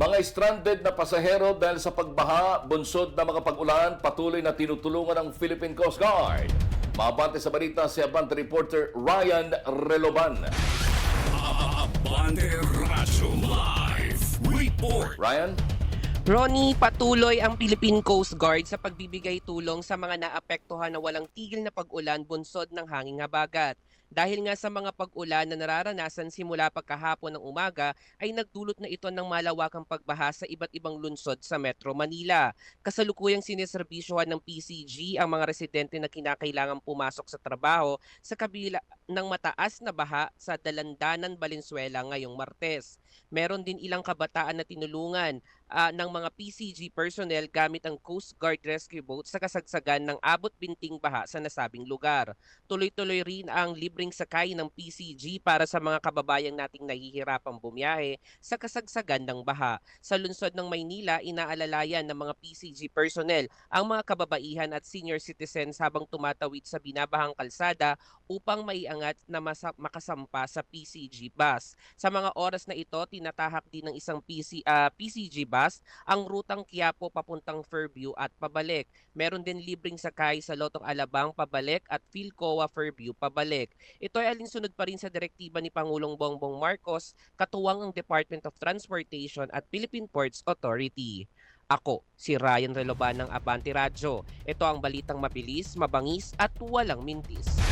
Mga stranded na pasahero dahil sa pagbaha, bunsod na mga pag-ulan, patuloy na tinutulungan ng Philippine Coast Guard. Mabante sa balita si Abante reporter Ryan Reloban. Abante Radyo Live Report. Ryan? Ronnie, patuloy ang Philippine Coast Guard sa pagbibigay tulong sa mga naapektuhan na walang tigil na pag-ulan bunsod ng hanging habagat. Dahil nga sa mga pag-ulan na nararanasan simula pagkahapon ng umaga ay nagdulot na ito ng malawakang pagbaha sa iba't ibang lunsod sa Metro Manila. Kasalukuyang sineserbisyohan ng PCG ang mga residente na kinakailangang pumasok sa trabaho sa kabila ng mataas na baha sa Dalandanan, Valenzuela ngayong Martes. Meron din ilang kabataan na tinulungan ah, ng mga PCG personnel gamit ang Coast Guard rescue boat sa kasagsagan ng abot binting baha sa nasabing lugar. Tuloy-tuloy rin ang libreng sakay ng PCG para sa mga kababayang nating nahihirapang bumiyahe sa kasagsagan ng baha. Sa lungsod ng Maynila, inaalalayan ng mga PCG personnel ang mga kababaihan at senior citizens habang tumatawid sa binabahang kalsada upang maiangat na makasampa sa PCG bus. Sa mga oras na ito, tinatahak din ng isang PC, ah, PCG bus ang rutang Quiapo papuntang Fairview at pabalik. Meron din libreng sakay sa Lotong Alabang pabalik at Philcoa Fairview pabalik. Ito ay alinsunod pa rin sa direktiba ni Pangulong Bongbong Marcos, katuwang ang Department of Transportation at Philippine Ports Authority. Ako, si Ryan Reloban ng Abante Radyo. Ito ang balitang mabilis, mabangis at walang mintis.